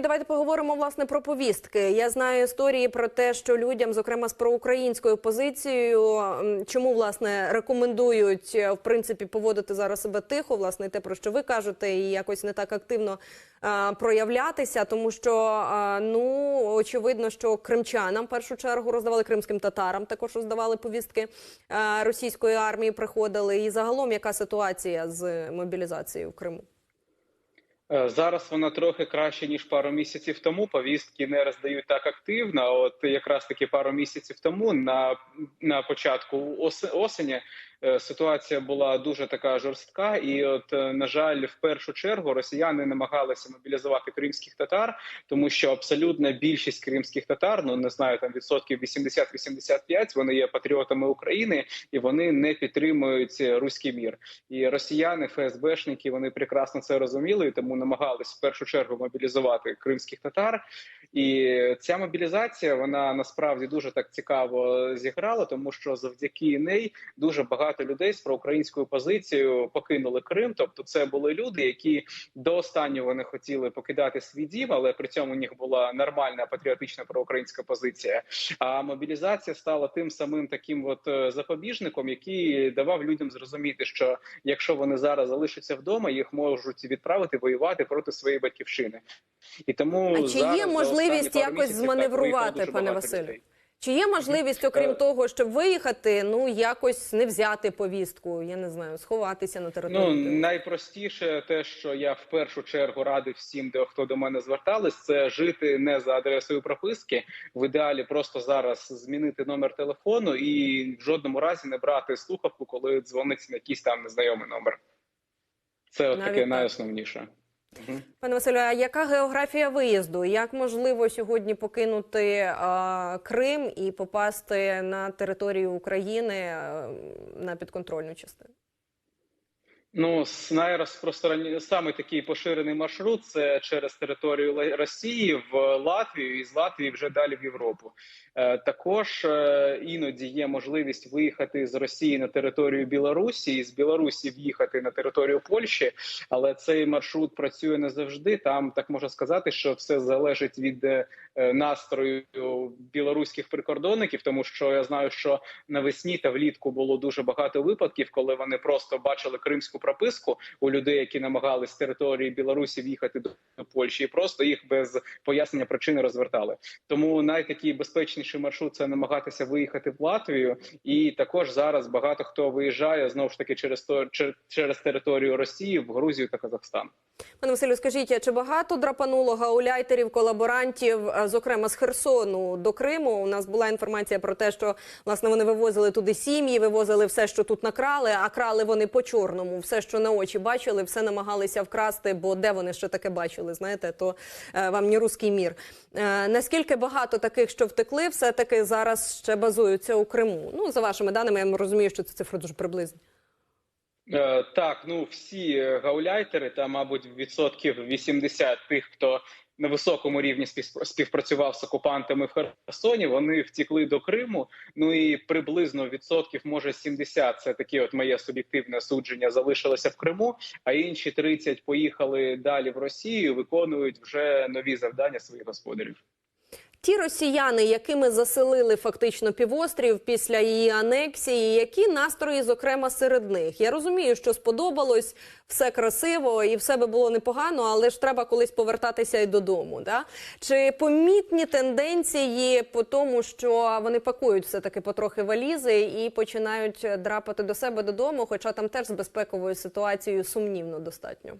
давайте поговоримо власне про повістки. Я знаю історії про те, що людям, зокрема з проукраїнською позицією, чому власне рекомендують е, в принципі поводити зараз себе тихо, власне, те про що ви кажете, і якось не так активно е, проявлятися, тому що е, ну очевидно, що кримчанам в першу чергу роздавали кримським татарам, також роздавали повістки е, російської армії. Приходили, і загалом яка ситуація з мобілізацією в Криму? Е, Зараз вона трохи краще ніж пару місяців тому. Повістки не роздають так активно. От якраз таки пару місяців тому, на на початку осені, ситуація була дуже така жорстка, і от е, на жаль, в першу чергу росіяни намагалися мобілізувати кримських татар, тому що абсолютна більшість кримських татар, ну не знаю, там відсотків 80-85, вони є патріотами України і вони не підтримують руський мір. І росіяни, ФСБшники, вони прекрасно це розуміли, і тому намагались в першу чергу мобілізувати кримських татар. І ця мобілізація вона насправді дуже так цікаво зіграла, тому що завдяки неї дуже багато людей з проукраїнською позицією покинули Крим. Тобто, це були люди, які до останнього не хотіли покидати свій дім, але при цьому у них була нормальна патріотична проукраїнська позиція. А мобілізація стала тим самим таким от е, запобіжником, який давав людям зрозуміти, що якщо вони зараз залишаться вдома, їх можуть відправити воювати проти своєї батьківщини. І тому А чи зараз, є можливість якось місяців, зманеврувати, пане багато Василю? людей. Чи є можливість, окрім Е, того, щоб виїхати, ну якось не взяти повістку, я не знаю, сховатися на території? Ну найпростіше, те, що я в першу чергу радив всім, де хто до мене звертались, це жити не за адресою прописки. В ідеалі просто зараз змінити номер телефону і в жодному разі не брати слухавку, коли дзвонить на якийсь там незнайомий номер. Це от Навіть таке так. найосновніше. Пане Василю, а яка географія виїзду? Як можливо сьогодні покинути а, Крим і попасти на територію України а, на підконтрольну частину? Ну, найрозпространі саме такий поширений маршрут це через територію Росії в Латвію і з Латвії вже далі в Європу. Е, також е, іноді є можливість виїхати з Росії на територію Білорусі і з Білорусі в'їхати на територію Польщі, але цей маршрут працює не завжди. Там так можна сказати, що все залежить від е, настрою білоруських прикордонників, тому що я знаю, що навесні та влітку було дуже багато випадків, коли вони просто бачили кримську прописку у людей, які намагались з території Білорусі в'їхати до Польщі, і просто їх без пояснення причини розвертали. Тому найтакий безпечніший маршрут це намагатися виїхати в Латвію, і також зараз багато хто виїжджає знову ж таки через то чер- через територію Росії в Грузію та Казахстан. Пане Василю, скажіть, чи багато драпануло гауляйтерів, колаборантів, е, зокрема з Херсону до Криму? У нас була інформація про те, що власне вони вивозили туди сім'ї, вивозили все, що тут накрали, а крали вони по чорному. Все, що на очі бачили, все намагалися вкрасти. Бо де вони ще таке бачили? Знаєте, то е, вам не руський мір. Е, наскільки багато таких, що втекли, все таки зараз ще базуються у Криму? Ну за вашими даними, я розумію, що це цифри дуже приблизні. Е, Так, ну всі е, гауляйтери, та мабуть відсотків 80 тих, хто на високому рівні спів- співпрацював з окупантами в Херсоні, вони втікли до Криму. Ну і приблизно відсотків, може 70, це таке от моє суб'єктивне судження, залишилося в Криму. А інші 30 поїхали далі в Росію, виконують вже нові завдання своїх господарів. Ті росіяни, якими заселили фактично півострів після її анексії, які настрої, зокрема, серед них? Я розумію, що сподобалось все красиво і все би було непогано, але ж треба колись повертатися і додому. Да? Чи помітні тенденції по тому, що вони пакують все таки потрохи валізи і починають драпати до себе додому, хоча там теж з безпековою ситуацією сумнівно достатньо.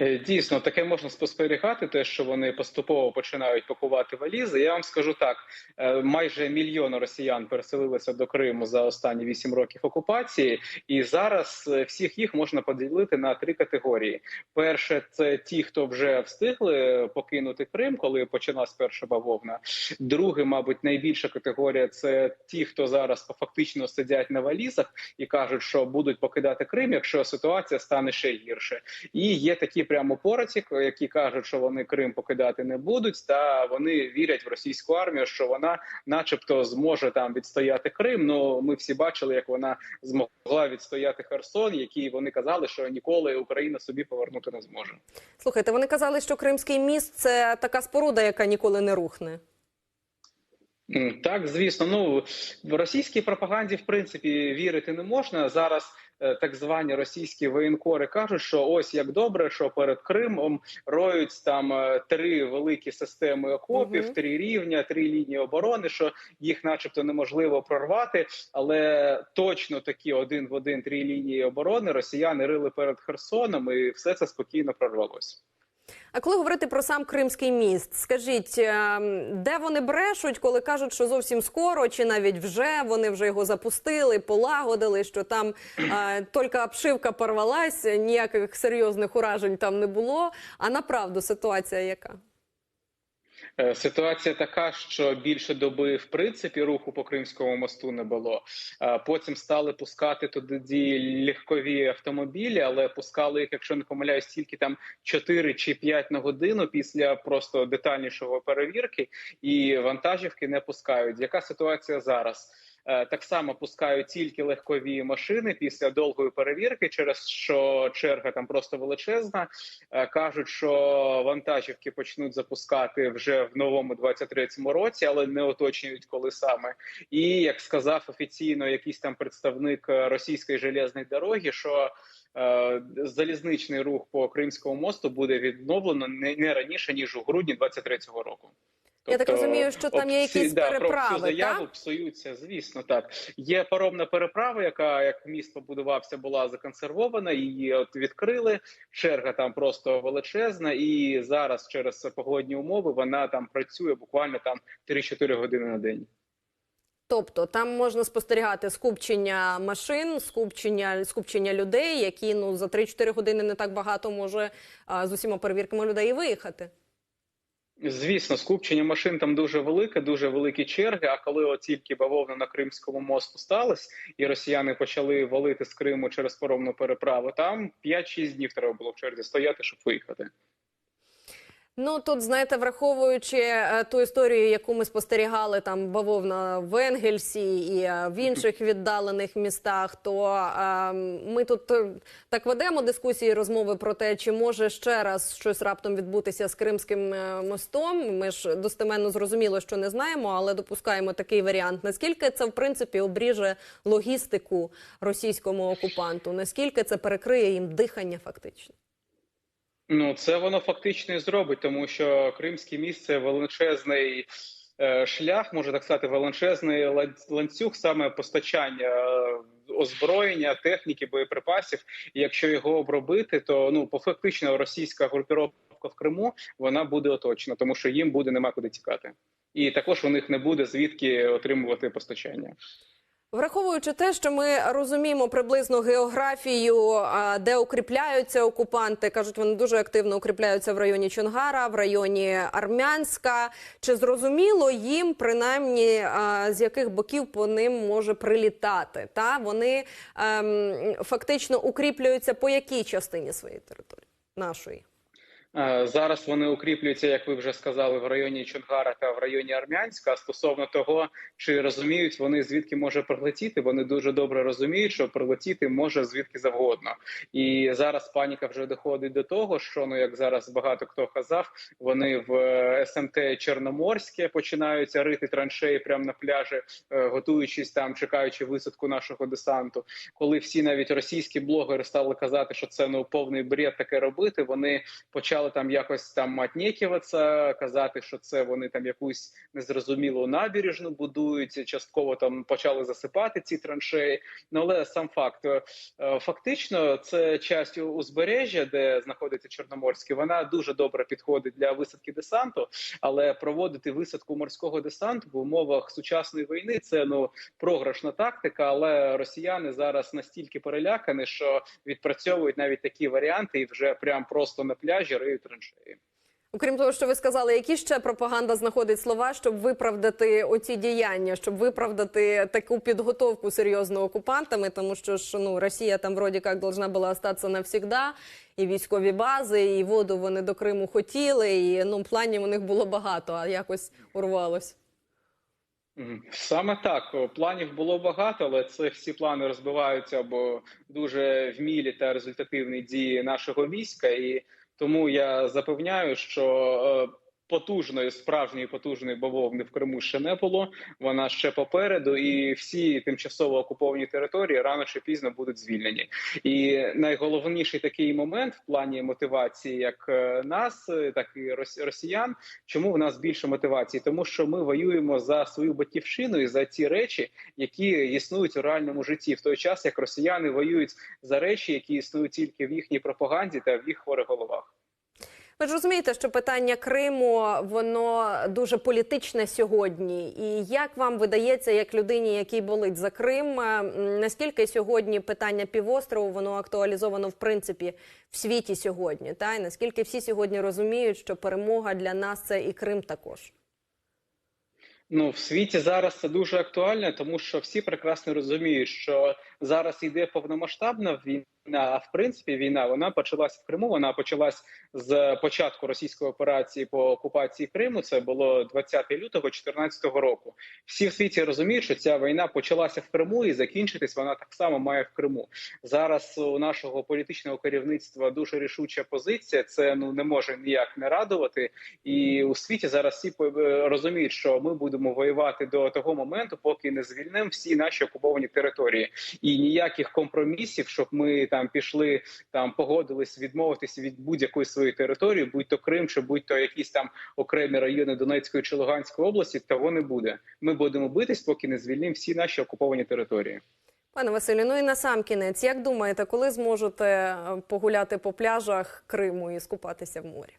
Е, Дійсно, таке можна спостерігати, те, що вони поступово починають пакувати валізи. Я вам скажу так: е, майже мільйон росіян переселилися до Криму за останні вісім років окупації, і зараз е, всіх їх можна поділити на три категорії: перше, це ті, хто вже встигли покинути Крим, коли почалась перша бавовна. Друге, мабуть, найбільша категорія це ті, хто зараз фактично сидять на валізах і кажуть, що будуть покидати Крим, якщо ситуація стане ще гірше. І є такі прямо пороці, які кажуть, що вони Крим покидати не будуть, та вони вірять в російську армію, що вона, начебто, зможе там відстояти Крим. Ну ми всі бачили, як вона змогла відстояти Херсон, який вони казали, що ніколи Україна собі повернути не зможе. Слухайте, вони казали, що Кримський міст це така споруда, яка ніколи не рухне. Так, звісно, ну в російській пропаганді в принципі вірити не можна зараз. е, Так звані російські воєнкори кажуть, що ось як добре, що перед Кримом роють там е, три великі системи окопів, Мгм. три рівня, три лінії оборони, що їх, начебто, неможливо прорвати, але точно такі один в один три лінії оборони росіяни рили перед Херсоном, і все це спокійно прорвалося. А коли говорити про сам Кримський міст, скажіть, ем, де вони брешуть, коли кажуть, що зовсім скоро, чи навіть вже вони вже його запустили, полагодили, що там а, тільки обшивка порвалась, ніяких серйозних уражень там не було. А направду ситуація яка? Е, Ситуація така, що більше доби в принципі руху по Кримському мосту не було. Потім стали пускати туди легкові автомобілі, але пускали їх, якщо не помиляюсь, тільки там 4 чи 5 на годину після просто детальнішого перевірки, і вантажівки не пускають. Яка ситуація зараз? Е, Так само пускають тільки легкові машини після довгої перевірки, через що черга там просто величезна. Е, Кажуть, що вантажівки почнуть запускати вже в новому 23-му році, але не уточнюють, коли саме. І як сказав офіційно якийсь там представник е, російської железної дороги, що залізничний рух по Кримському мосту буде відновлено не раніше ніж у грудні 23-го року. Я так розумію, що там є якісь да, переправи, Про цю заяву так? псуються, звісно, так. Є паромна переправа, яка як міст побудувався, була законсервована. Її от відкрили. Черга там просто величезна, і зараз через погодні умови вона там працює буквально там 3-4 години на день. Тобто там можна спостерігати скупчення машин, скупчення, скупчення людей, які ну за 3-4 години не так багато може а, з усіма перевірками людей виїхати. Звісно, скупчення машин там дуже велике, дуже великі черги. А коли от бавовна на Кримському мосту сталося, і росіяни почали валити з Криму через паромну переправу, там 5-6 днів треба було в черзі стояти, щоб виїхати. Ну тут знаєте, враховуючи е, ту історію, яку ми спостерігали там бавовна в Енгельсі і е, в інших віддалених містах, то е, ми тут е, так ведемо дискусії, розмови про те, чи може ще раз щось раптом відбутися з Кримським мостом. Ми ж достеменно зрозуміло, що не знаємо, але допускаємо такий варіант. Наскільки це в принципі обріже логістику російському окупанту? Наскільки це перекриє їм дихання, фактично? Ну це воно фактично і зробить, тому що Кримське міст це величезний е, шлях, можна так сказати, величезний лан- ланцюг саме постачання е, озброєння, техніки, боєприпасів. І якщо його обробити, то ну по фактично російська групіровка в Криму вона буде оточена, тому що їм буде нема куди тікати, і також у них не буде звідки отримувати постачання. Враховуючи те, що ми розуміємо приблизно географію, де укріпляються окупанти, кажуть, вони дуже активно укріпляються в районі Чонгара, в районі Армянська. Чи зрозуміло їм принаймні з яких боків по ним може прилітати? Та вони ем, фактично укріплюються по якій частині своєї території нашої? Е, Зараз вони укріплюються, як ви вже сказали, в районі Чонгара та в районі Армянська. Стосовно того, чи розуміють вони звідки може прилетіти, вони дуже добре розуміють, що прилетіти може звідки завгодно. І зараз паніка вже доходить до того, що ну як зараз багато хто казав, вони в е, СМТ Чорноморське починаються рити траншеї прямо на пляжі, е, готуючись там, чекаючи висадку нашого десанту. Коли всі навіть російські блогери стали казати, що це ну повний бред таке робити, вони почали там якось там отнекиватися, казати, що це вони там якусь незрозумілу набережну будують. Частково там почали засипати ці траншеї. Ну але сам факт е, фактично це часть узбережжя, де знаходиться Чорноморське. Вона дуже добре підходить для висадки десанту, але проводити висадку морського десанту в умовах сучасної війни це ну програшна тактика. Але росіяни зараз настільки перелякані, що відпрацьовують навіть такі варіанти, і вже прям просто на пляжі риють траншеї. Окрім того, що ви сказали, які ще пропаганда знаходить слова, щоб виправдати оці діяння, щоб виправдати таку підготовку серйозно окупантами, тому що ж ну Росія там вроді як должна була остатися навсігда, і військові бази, і воду вони до Криму хотіли, і ну планів у них було багато, а якось урвалось. Саме так планів було багато, але це всі плани розбиваються або дуже вмілі та результативні дії нашого війська, і тому я запевняю, що е, потужної справжньої потужної бавовни в Криму ще не було. Вона ще попереду, і всі тимчасово окуповані території рано чи пізно будуть звільнені. І найголовніший такий момент в плані мотивації, як е, нас, е, так і рос- росіян. Чому в нас більше мотивації? Тому що ми воюємо за свою батьківщину і за ті речі, які існують у реальному житті, в той час як росіяни воюють за речі, які існують тільки в їхній пропаганді та в їх хворих головах. Ви ж розумієте, що питання Криму воно дуже політичне сьогодні. І як вам видається, як людині, який болить за Крим, е, наскільки сьогодні питання півострову воно актуалізовано в принципі в світі сьогодні? Та і наскільки всі сьогодні розуміють, що перемога для нас це і Крим також? Ну в світі зараз це дуже актуально, тому що всі прекрасно розуміють, що зараз йде повномасштабна війна. А в принципі, війна вона почалась в Криму. Вона почалась з початку російської операції по окупації Криму. Це було 20 лютого 2014 року. Всі в світі розуміють, що ця війна почалася в Криму і закінчитись вона так само має в Криму. Зараз у нашого політичного керівництва дуже рішуча позиція. Це ну не може ніяк не радувати. І у світі зараз всі е, розуміють, що ми будемо воювати до того моменту, поки не звільнимо всі наші окуповані території, і ніяких компромісів, щоб ми там пішли, там погодились відмовитися від будь-якої своєї території, будь то Крим, чи будь то якісь там окремі райони Донецької чи Луганської області, того не буде. Ми будемо битись, поки не звільнимо всі наші окуповані території. Пане Василю, ну і на сам кінець, як думаєте, коли зможете е, погуляти по пляжах Криму і скупатися в морі?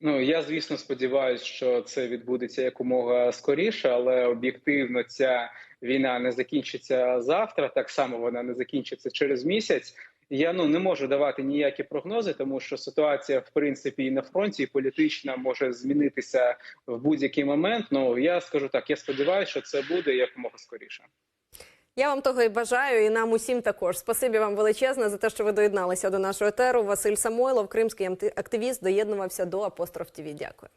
Ну я звісно сподіваюся, що це відбудеться якомога скоріше, але об'єктивно ця війна не закінчиться завтра. Так само вона не закінчиться через місяць. Я ну не можу давати ніякі прогнози, тому що ситуація в принципі і на фронті, і політична може змінитися в будь-який момент. Ну я скажу так: я сподіваюся, що це буде якомога скоріше. Я вам того і бажаю, і нам усім також. Спасибі вам величезне за те, що ви доєдналися до нашого етеру. Василь Самойлов, кримський активіст, доєднувався до Апостроф ТВ. Дякую.